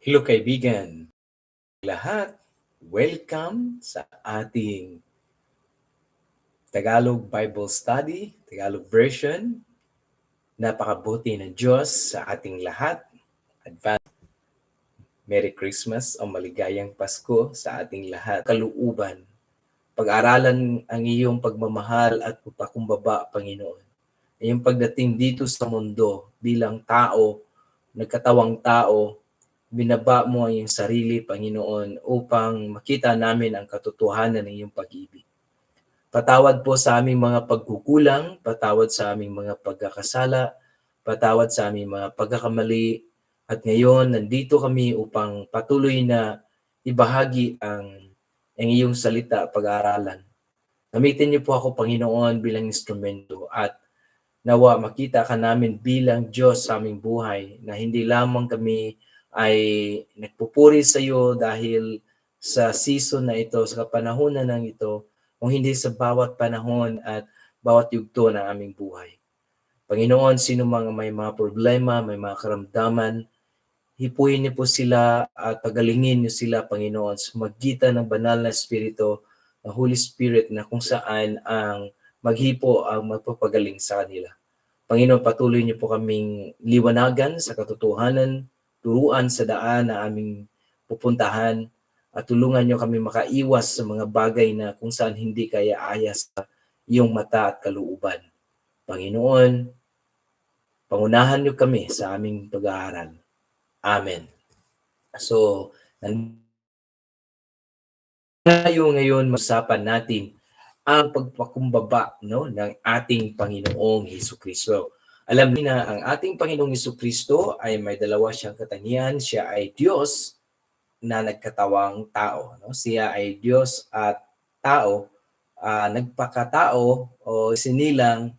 Hello kaibigan, lahat. Welcome sa ating Tagalog Bible Study, Tagalog version. Napakabuti ng Diyos sa ating lahat. Advance Merry Christmas o maligayang Pasko sa ating lahat. Kaluuban, pag-aralan ang iyong pagmamahal at pakumbaba, Panginoon. Iyong pagdating dito sa mundo bilang tao, nagkatawang tao, binaba mo ang iyong sarili, Panginoon, upang makita namin ang katotohanan ng iyong pag-ibig. Patawad po sa aming mga pagkukulang, patawad sa aming mga pagkakasala, patawad sa aming mga pagkakamali, at ngayon nandito kami upang patuloy na ibahagi ang, ang iyong salita pag-aaralan. Gamitin niyo po ako, Panginoon, bilang instrumento at nawa makita ka namin bilang Diyos sa aming buhay na hindi lamang kami ay nagpupuri sa iyo dahil sa season na ito, sa kapanahonan ng ito, kung hindi sa bawat panahon at bawat yugto ng aming buhay. Panginoon, sino mga may mga problema, may mga karamdaman, hipuin niyo po sila at pagalingin niyo sila, Panginoon, sa magitan ng banal na Espiritu, ng Holy Spirit na kung saan ang maghipo ang magpapagaling sa kanila. Panginoon, patuloy niyo po kaming liwanagan sa katotohanan turuan sa daan na aming pupuntahan at tulungan nyo kami makaiwas sa mga bagay na kung saan hindi kaya ayas sa iyong mata at kaluuban. Panginoon, pangunahan nyo kami sa aming pag-aaral. Amen. So, tayo ngayon masapan natin ang pagpakumbaba no, ng ating Panginoong Heso Kristo. Alam niyo na ang ating Panginoong Iso Kristo ay may dalawa siyang katangian. Siya ay Diyos na nagkatawang tao. No? Siya ay Diyos at tao, uh, nagpakatao o sinilang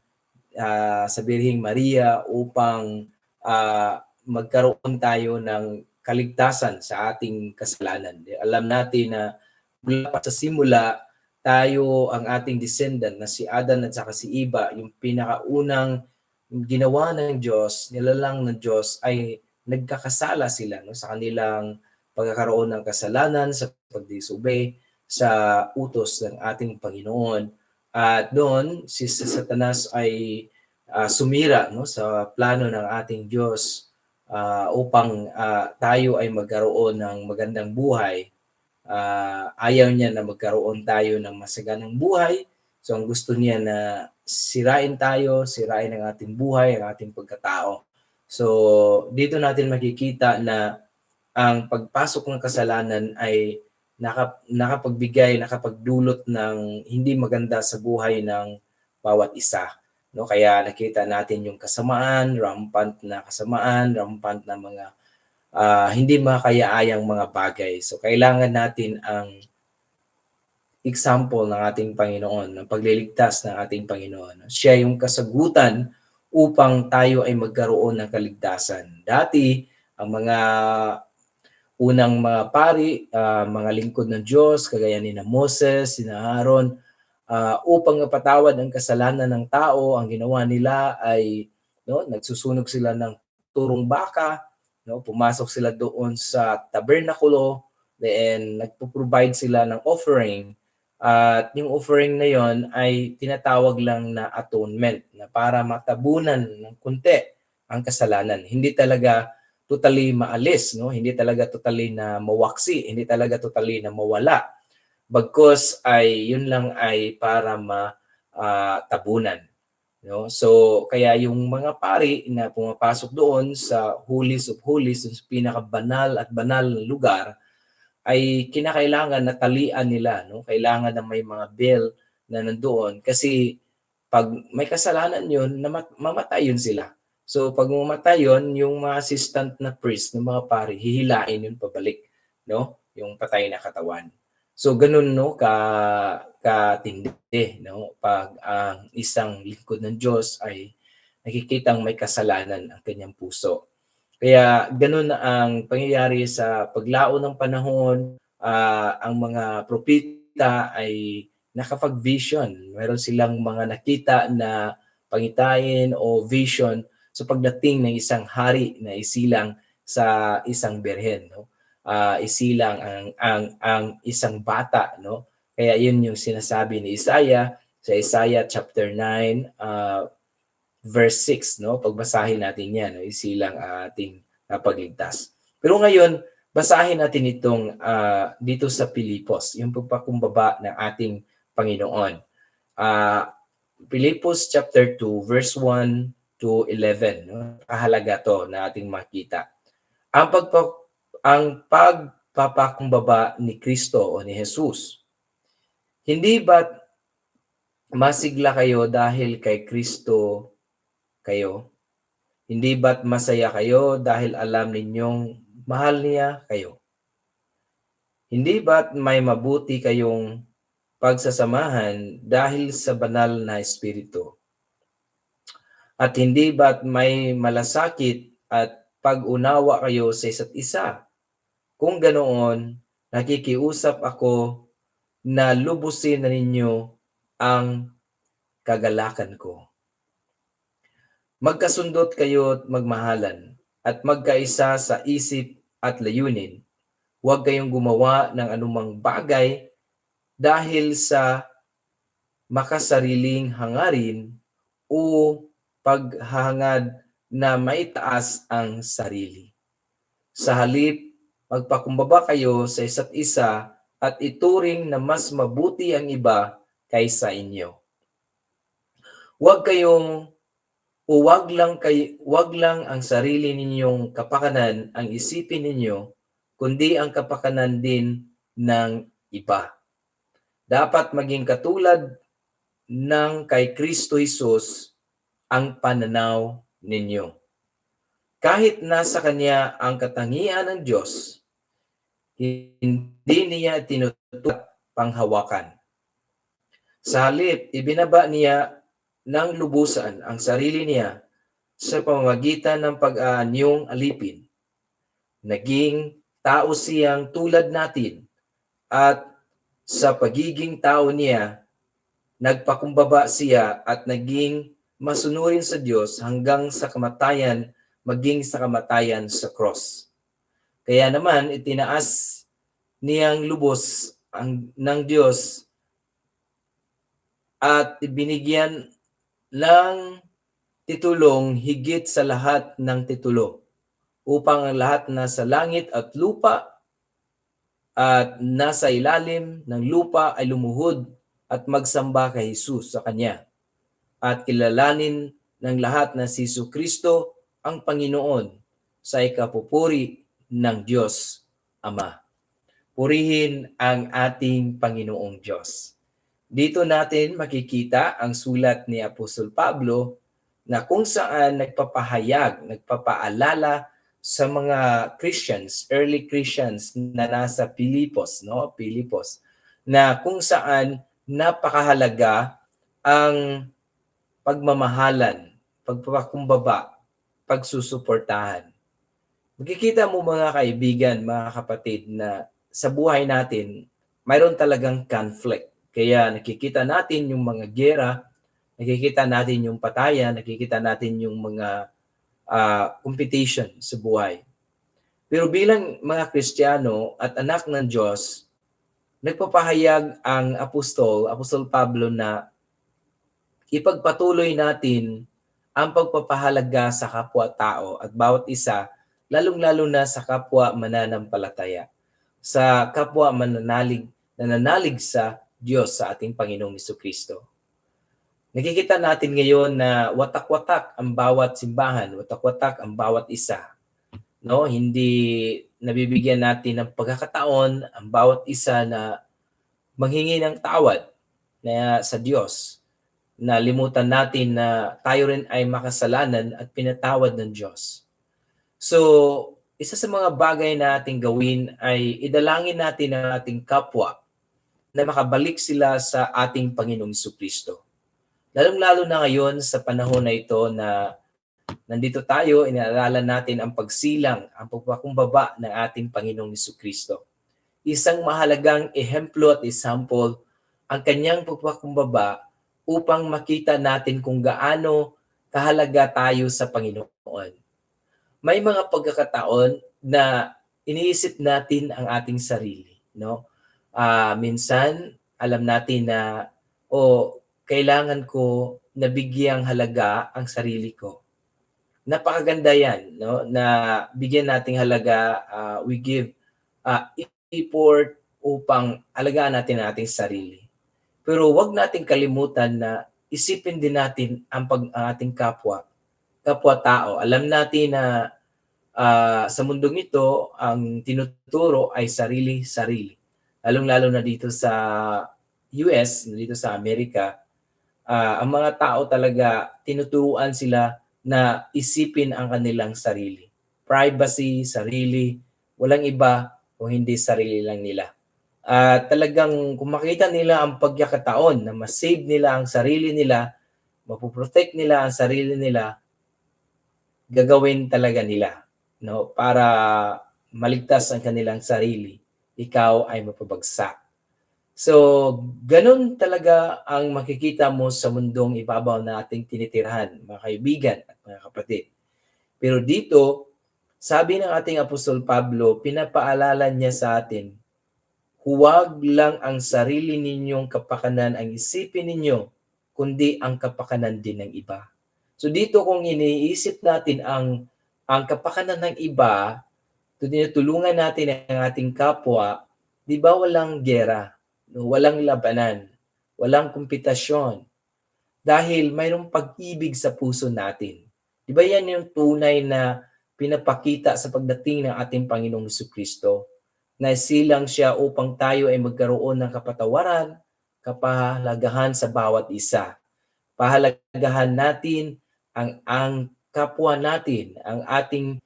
uh, sa Birhing Maria upang uh, magkaroon tayo ng kaligtasan sa ating kasalanan. Alam natin na mula pa sa simula, tayo ang ating descendant na si Adan at saka si Iba, yung pinakaunang ginawa ng Diyos, nilalang ng Diyos ay nagkakasala sila no, sa kanilang pagkakaroon ng kasalanan, sa pagdisobey, sa utos ng ating Panginoon. At doon, si Satanas ay uh, sumira no, sa plano ng ating Diyos uh, upang uh, tayo ay magkaroon ng magandang buhay. Uh, ayaw niya na magkaroon tayo ng masaganang buhay. So ang gusto niya na sirain tayo, sirain ang ating buhay, ang ating pagkatao. So, dito natin makikita na ang pagpasok ng kasalanan ay nakap, nakapagbigay, nakapagdulot ng hindi maganda sa buhay ng bawat isa. No, kaya nakita natin yung kasamaan, rampant na kasamaan, rampant na mga uh, hindi makayaayang mga bagay. So kailangan natin ang example ng ating Panginoon, ng pagliligtas ng ating Panginoon. Siya yung kasagutan upang tayo ay magkaroon ng kaligtasan. Dati, ang mga unang mga pari, uh, mga lingkod ng Diyos, kagaya ni na Moses, si na Aaron, uh, upang mapatawad ang kasalanan ng tao, ang ginawa nila ay no, nagsusunog sila ng turong baka, no, pumasok sila doon sa tabernakulo, then nagpo-provide sila ng offering at yung offering na yon ay tinatawag lang na atonement na para matabunan ng kunti ang kasalanan. Hindi talaga totally maalis, no? Hindi talaga totally na mawaksi, hindi talaga totally na mawala. Bagkos ay yun lang ay para matabunan. Uh, no? So kaya yung mga pari na pumapasok doon sa Holies of Holies, sa pinakabanal at banal na lugar, ay kinakailangan na talian nila, no? Kailangan na may mga bill na nandoon kasi pag may kasalanan yun, mamatay yun sila. So pag mamatay yun, yung mga assistant na priest, ng mga pari, hihilain yun pabalik, no? Yung patay na katawan. So ganun no ka katindi no pag ang uh, isang lingkod ng Diyos ay nakikitang may kasalanan ang kanyang puso. Kaya ganun ang pangyayari sa paglao ng panahon, uh, ang mga propita ay nakapag-vision. Meron silang mga nakita na pangitain o vision sa pagdating ng isang hari na isilang sa isang berhen. No? uh, isilang ang, ang, ang isang bata, no? Kaya yun yung sinasabi ni Isaiah sa Isaiah chapter 9, uh, verse 6, no? Pagbasahin natin yan, no? isilang ating napagligtas. Pero ngayon, basahin natin itong uh, dito sa Pilipos, yung pagpakumbaba ng ating Panginoon. Uh, Pilipos chapter 2, verse 1 to 11. No? Kahalaga to na ating makita. Ang, pagpa, ang pagpapakumbaba ni Kristo o ni Jesus, hindi ba masigla kayo dahil kay Kristo kayo? Hindi ba't masaya kayo dahil alam ninyong mahal niya kayo? Hindi ba't may mabuti kayong pagsasamahan dahil sa banal na espiritu? At hindi ba't may malasakit at pag-unawa kayo sa isa't isa? Kung ganoon, nakikiusap ako na lubusin na ninyo ang kagalakan ko. Magkasundot kayo at magmahalan at magkaisa sa isip at layunin. Huwag kayong gumawa ng anumang bagay dahil sa makasariling hangarin o paghahangad na may taas ang sarili. Sa halip, magpakumbaba kayo sa isa't isa at ituring na mas mabuti ang iba kaysa inyo. Huwag kayong o wag lang kay wag lang ang sarili ninyong kapakanan ang isipin ninyo kundi ang kapakanan din ng iba. Dapat maging katulad ng kay Kristo Jesus ang pananaw ninyo. Kahit nasa kanya ang katangian ng Diyos, hindi niya tinututok panghawakan. Sa halip, ibinaba niya ng lubusan ang sarili niya sa pamamagitan ng pag-aanyong alipin. Naging tao siyang tulad natin at sa pagiging tao niya, nagpakumbaba siya at naging masunurin sa Diyos hanggang sa kamatayan, maging sa kamatayan sa cross. Kaya naman, itinaas niyang lubos ang, ng Diyos at binigyan lang titulong higit sa lahat ng titulo upang ang lahat na sa langit at lupa at nasa ilalim ng lupa ay lumuhod at magsamba kay Jesus sa Kanya at kilalanin ng lahat na si Jesu Kristo ang Panginoon sa ikapupuri ng Diyos Ama. Purihin ang ating Panginoong Diyos. Dito natin makikita ang sulat ni Apostol Pablo na kung saan nagpapahayag, nagpapaalala sa mga Christians, early Christians na nasa Pilipos, no? Pilipos, na kung saan napakahalaga ang pagmamahalan, pagpapakumbaba, pagsusuportahan. Makikita mo mga kaibigan, mga kapatid na sa buhay natin, mayroon talagang conflict kaya nakikita natin yung mga gera, nakikita natin yung patayan, nakikita natin yung mga uh, competition sa buhay. Pero bilang mga Kristiyano at anak ng Diyos, nagpapahayag ang apostol, apostol Pablo na ipagpatuloy natin ang pagpapahalaga sa kapwa-tao at bawat isa, lalong-lalo na sa kapwa mananampalataya, sa kapwa mananalig, nananalig sa Diyos sa ating Panginoong Iso Kristo. Nakikita natin ngayon na watak-watak ang bawat simbahan, watak-watak ang bawat isa. No, hindi nabibigyan natin ng pagkakataon ang bawat isa na manghingi ng tawad na sa Diyos. Na limutan natin na tayo rin ay makasalanan at pinatawad ng Diyos. So, isa sa mga bagay na ating gawin ay idalangin natin ang ating kapwa na makabalik sila sa ating Panginoong Kristo. Lalong-lalo na ngayon sa panahon na ito na nandito tayo, inaalala natin ang pagsilang, ang pagpakumbaba ng ating Panginoong Kristo. Isang mahalagang ehemplo at example ang kanyang pagpakumbaba upang makita natin kung gaano kahalaga tayo sa Panginoon. May mga pagkakataon na iniisip natin ang ating sarili, no? Ah, minsan alam natin na o kailangan ko na bigyang halaga ang sarili ko. Napakaganda 'yan, no? Na bigyan nating halaga, ah, we give ah, effort upang alagaan natin ang ating sarili. Pero wag nating kalimutan na isipin din natin ang pag ang ating kapwa, kapwa-tao. Alam natin na ah, sa mundong ito, ang tinuturo ay sarili-sarili. Lalong-lalo na dito sa US, dito sa Amerika, ah, ang mga tao talaga tinuturuan sila na isipin ang kanilang sarili. Privacy, sarili, walang iba kung hindi sarili lang nila. At talagang kung makita nila ang pagkakataon na ma-save nila ang sarili nila, mapoprotect nila ang sarili nila, gagawin talaga nila no para maligtas ang kanilang sarili ikaw ay mapabagsak. So ganun talaga ang makikita mo sa mundong ibabaw na ating tinitirhan mga kaibigan at mga kapatid. Pero dito sabi ng ating apostol Pablo pinapaalala niya sa atin huwag lang ang sarili ninyong kapakanan ang isipin ninyo kundi ang kapakanan din ng iba. So dito kung iniisip natin ang ang kapakanan ng iba, tinutulungan natin ang ating kapwa, di ba walang gera, walang labanan, walang kompetasyon. Dahil mayroong pag-ibig sa puso natin. Di ba yan yung tunay na pinapakita sa pagdating ng ating Panginoong Kristo na silang siya upang tayo ay magkaroon ng kapatawaran, kapahalagahan sa bawat isa. Pahalagahan natin ang ang kapwa natin, ang ating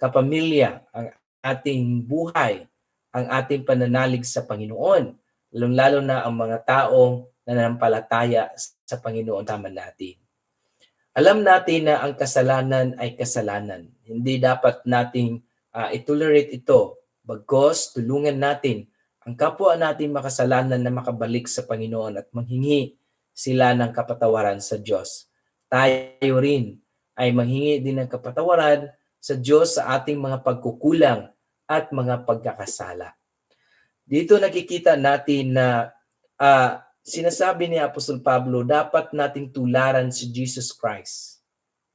kapamilya, ang ating buhay, ang ating pananalig sa Panginoon, lalong-lalo na ang mga taong nananampalataya sa Panginoon tama natin. Alam natin na ang kasalanan ay kasalanan. Hindi dapat nating uh, itolerate ito. Bagkos, tulungan natin ang kapwa natin makasalanan na makabalik sa Panginoon at manghingi sila ng kapatawaran sa Diyos tayo rin ay manghingi din ng kapatawaran sa Diyos sa ating mga pagkukulang at mga pagkakasala. Dito nakikita natin na uh, sinasabi ni Apostol Pablo, dapat nating tularan si Jesus Christ.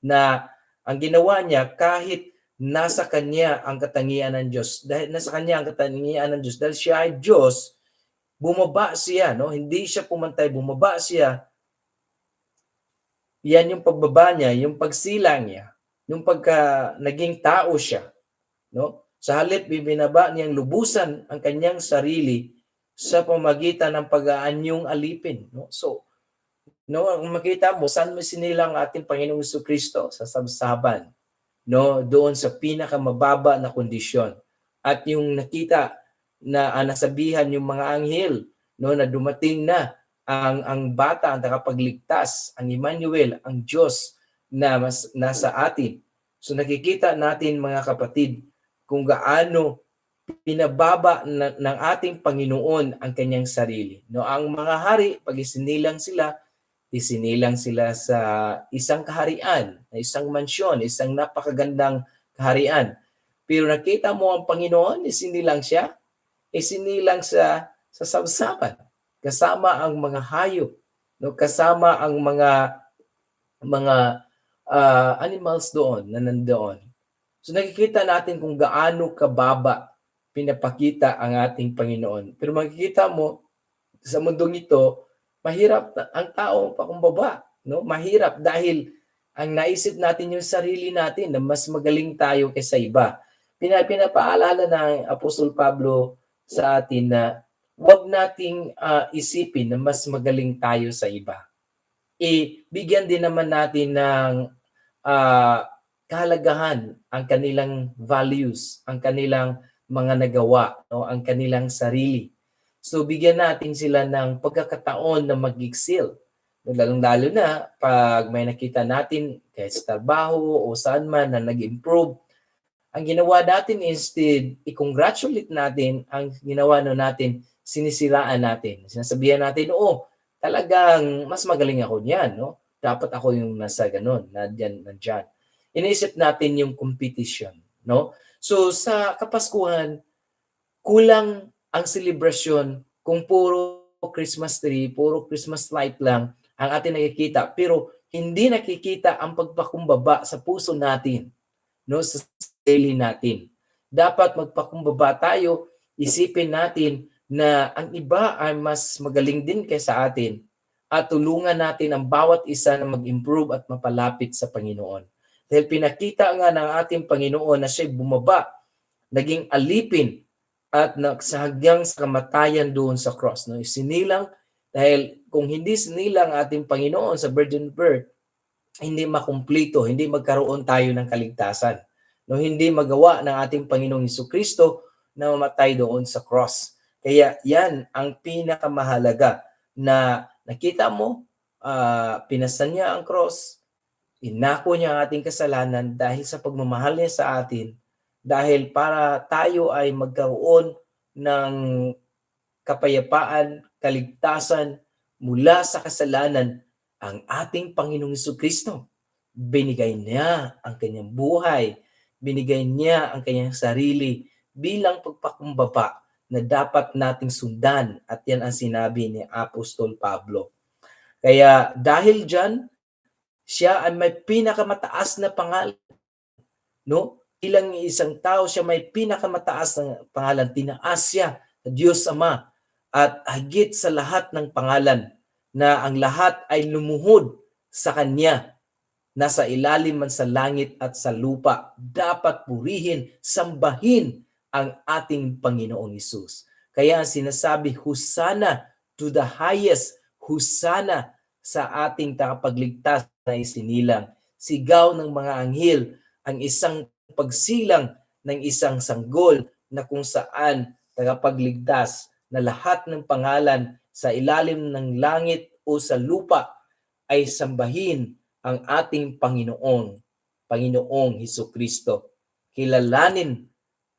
Na ang ginawa niya kahit nasa kanya ang katangian ng Diyos, dahil nasa kanya ang katangian ng Diyos, dahil siya ay Diyos, bumaba siya, no? Hindi siya pumantay, bumaba siya yan yung pagbaba niya, yung pagsilang niya, yung pagka naging tao siya. No? Sa halip, bibinaba niyang lubusan ang kanyang sarili sa pamagitan ng pag-aanyong alipin. No? So, no, ang makita mo, saan mo sinilang ating Panginoong Kristo? Sa sabsaban. No? Doon sa pinakamababa na kondisyon. At yung nakita na uh, nasabihan yung mga anghel no, na dumating na ang ang bata ang nakapagligtas, ang Emmanuel, ang Diyos na mas, nasa atin. So nakikita natin mga kapatid kung gaano pinababa na, ng ating Panginoon ang kanyang sarili. No, ang mga hari pag isinilang sila, isinilang sila sa isang kaharian, isang mansyon, isang napakagandang kaharian. Pero nakita mo ang Panginoon, isinilang siya, isinilang sa sa sabsaban kasama ang mga hayop, no? kasama ang mga mga uh, animals doon na nandoon. So nakikita natin kung gaano kababa pinapakita ang ating Panginoon. Pero makikita mo sa mundong ito, mahirap ang tao pakumbaba, no? Mahirap dahil ang naisip natin yung sarili natin na mas magaling tayo kaysa iba. Pinapaalala ng Apostol Pablo sa atin na wag nating uh, isipin na mas magaling tayo sa iba. E bigyan din naman natin ng uh, kahalagahan ang kanilang values, ang kanilang mga nagawa, no, ang kanilang sarili. So bigyan natin sila ng pagkakataon na mag-excel. Lalong-lalo na pag may nakita natin kahit sa trabaho o saan man na nag-improve, ang ginawa natin instead, i-congratulate natin ang ginawa no natin sinisiraan natin. Sinasabihan natin, oo, talagang mas magaling ako niyan, no? Dapat ako yung nasa ganun, nandiyan, nandiyan. Iniisip natin yung competition, no? So sa Kapaskuhan, kulang ang selebrasyon kung puro Christmas tree, puro Christmas light lang ang ating nakikita. Pero hindi nakikita ang pagpakumbaba sa puso natin, no, sa daily natin. Dapat magpakumbaba tayo, isipin natin na ang iba ay mas magaling din kaysa atin at tulungan natin ang bawat isa na mag-improve at mapalapit sa Panginoon. Dahil pinakita nga ng ating Panginoon na siya bumaba, naging alipin at nagsahagyang sa kamatayan doon sa cross. No? Sinilang dahil kung hindi sinilang ating Panginoon sa virgin birth, hindi makumplito, hindi magkaroon tayo ng kaligtasan. No, hindi magawa ng ating Panginoong Hesus Kristo na mamatay doon sa cross. Kaya yan ang pinakamahalaga na nakita mo, uh, pinasan niya ang cross, inako niya ang ating kasalanan dahil sa pagmamahal niya sa atin, dahil para tayo ay magkaroon ng kapayapaan, kaligtasan mula sa kasalanan ang ating Panginoong Kristo. Binigay niya ang kanyang buhay, binigay niya ang kanyang sarili bilang pagpakumbaba na dapat nating sundan at yan ang sinabi ni Apostol Pablo. Kaya dahil diyan siya ay may pinakamataas na pangalan. No? Ilang isang tao siya may pinakamataas na pangalan. Tinaas siya sa Diyos Ama at higit sa lahat ng pangalan na ang lahat ay lumuhod sa Kanya nasa ilalim man sa langit at sa lupa. Dapat purihin, sambahin ang ating Panginoong Isus. Kaya ang sinasabi, Husana to the highest, Husana sa ating takapagligtas na isinilang. Sigaw ng mga anghel ang isang pagsilang ng isang sanggol na kung saan tagapagligtas na lahat ng pangalan sa ilalim ng langit o sa lupa ay sambahin ang ating Panginoon, Panginoong Heso Kristo. Kilalanin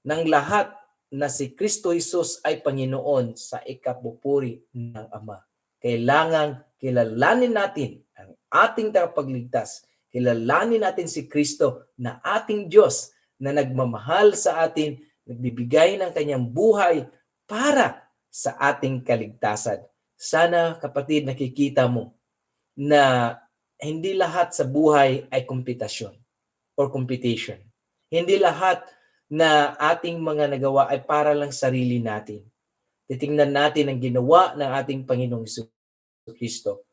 ng lahat na si Kristo Jesus ay Panginoon sa ikapupuri ng Ama. Kailangang kilalanin natin ang ating tagapagligtas. Kilalanin natin si Kristo na ating Diyos na nagmamahal sa atin, nagbibigay ng kanyang buhay para sa ating kaligtasan. Sana kapatid nakikita mo na hindi lahat sa buhay ay kompetasyon or competition. Hindi lahat na ating mga nagawa ay para lang sarili natin. Titingnan natin ang ginawa ng ating Panginoong Kristo.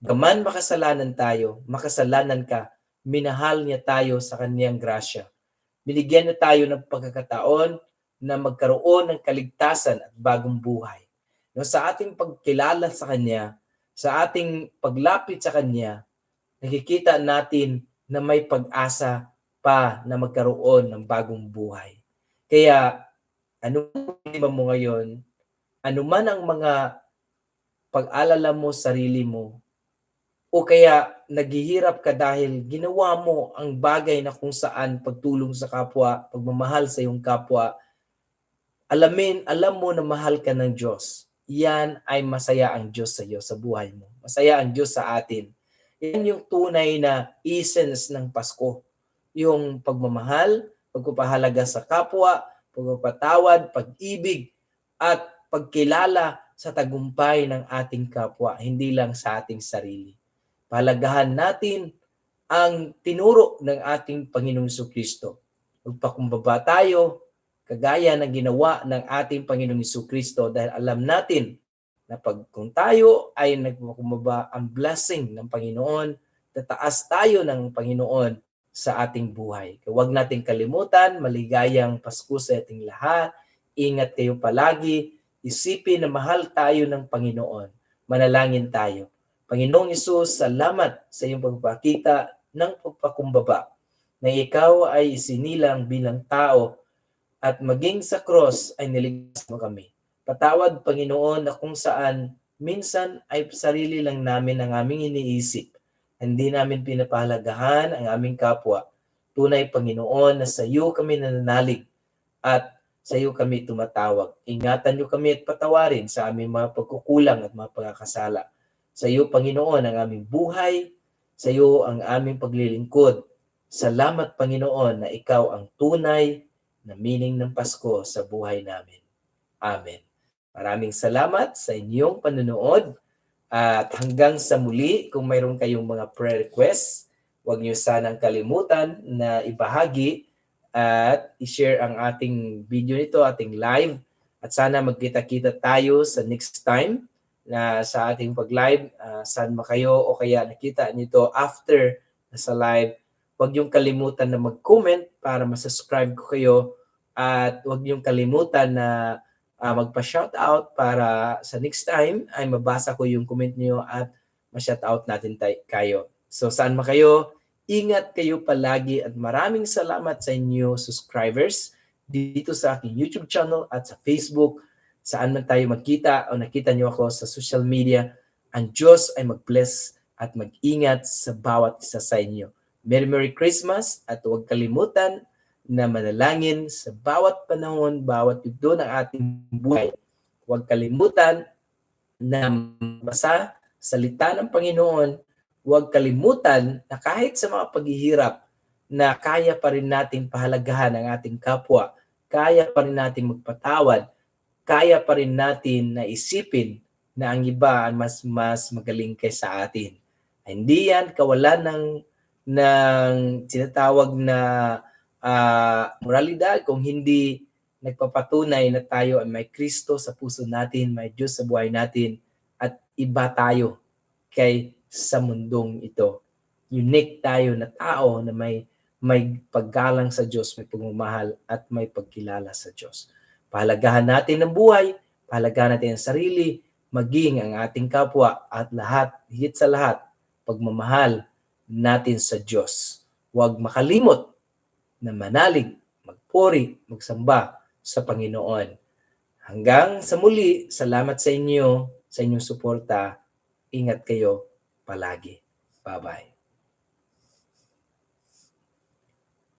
Gaman makasalanan tayo, makasalanan ka, minahal niya tayo sa kanyang grasya. Binigyan niya tayo ng pagkakataon na magkaroon ng kaligtasan at bagong buhay. No, sa ating pagkilala sa Kanya, sa ating paglapit sa Kanya, nakikita natin na may pag-asa pa na magkaroon ng bagong buhay. Kaya, ano man mo ngayon, ano man ang mga pag-alala mo sarili mo, o kaya naghihirap ka dahil ginawa mo ang bagay na kung saan pagtulong sa kapwa, pagmamahal sa iyong kapwa, alamin, alam mo na mahal ka ng Diyos. Yan ay masaya ang Diyos sa iyo, sa buhay mo. Masaya ang Diyos sa atin. Yan yung tunay na essence ng Pasko. Yung pagmamahal, pagpapahalaga sa kapwa, pagpapatawad, pag-ibig, at pagkilala sa tagumpay ng ating kapwa, hindi lang sa ating sarili. Palagahan natin ang tinuro ng ating Panginoong Kristo. Magpakumbaba tayo, kagaya ng ginawa ng ating Panginoong Kristo dahil alam natin na pag kung tayo ay nagkumaba ang blessing ng Panginoon, tataas tayo ng Panginoon sa ating buhay. Huwag nating kalimutan, maligayang Pasko sa ating lahat. Ingat kayo palagi. Isipin na mahal tayo ng Panginoon. Manalangin tayo. Panginoong Isus, salamat sa iyong pagpapakita ng pagpakumbaba na ikaw ay isinilang bilang tao at maging sa cross ay niligtas mo kami. Patawad, Panginoon, na kung saan minsan ay sarili lang namin ang aming iniisip. Hindi namin pinapahalagahan ang aming kapwa. Tunay, Panginoon, na sa iyo kami nananalig at sa iyo kami tumatawag. Ingatan niyo kami at patawarin sa aming mga pagkukulang at mga pagkakasala. Sa iyo, Panginoon, ang aming buhay. Sa iyo ang aming paglilingkod. Salamat, Panginoon, na ikaw ang tunay na meaning ng Pasko sa buhay namin. Amen. Maraming salamat sa inyong panonood at hanggang sa muli, kung mayroon kayong mga prayer requests, huwag niyo sanang kalimutan na ibahagi at i-share ang ating video nito, ating live. At sana magkita-kita tayo sa next time na sa ating pag-live. Uh, saan ba kayo o kaya nakita nito after sa live. Huwag niyong kalimutan na mag-comment para masubscribe ko kayo at huwag niyong kalimutan na uh, magpa-shoutout para sa next time ay mabasa ko yung comment niyo at ma-shoutout natin tay- kayo. So saan ma kayo, ingat kayo palagi at maraming salamat sa inyo subscribers dito sa aking YouTube channel at sa Facebook. Saan man tayo magkita o nakita niyo ako sa social media, ang Diyos ay mag-bless at mag-ingat sa bawat isa sa inyo. Merry Merry Christmas at huwag kalimutan na manalangin sa bawat panahon, bawat yugto ng ating buhay. Huwag kalimutan na basa salita ng Panginoon. Huwag kalimutan na kahit sa mga paghihirap na kaya pa rin natin pahalagahan ang ating kapwa, kaya pa rin natin magpatawad, kaya pa rin natin na isipin na ang iba ay mas mas magaling kaysa atin. Hindi yan kawalan ng ng tinatawag na uh, moralidad, kung hindi nagpapatunay na tayo ay may Kristo sa puso natin, may Diyos sa buhay natin, at iba tayo kay sa mundong ito. Unique tayo na tao na may may paggalang sa Diyos, may pagmamahal at may pagkilala sa Diyos. Pahalagahan natin ang buhay, pahalagahan natin ang sarili, maging ang ating kapwa at lahat, higit sa lahat, pagmamahal natin sa Diyos. Huwag makalimot na manalig, magpuri, magsamba sa Panginoon. Hanggang sa muli, salamat sa inyo, sa inyong suporta. Ingat kayo palagi. Bye-bye.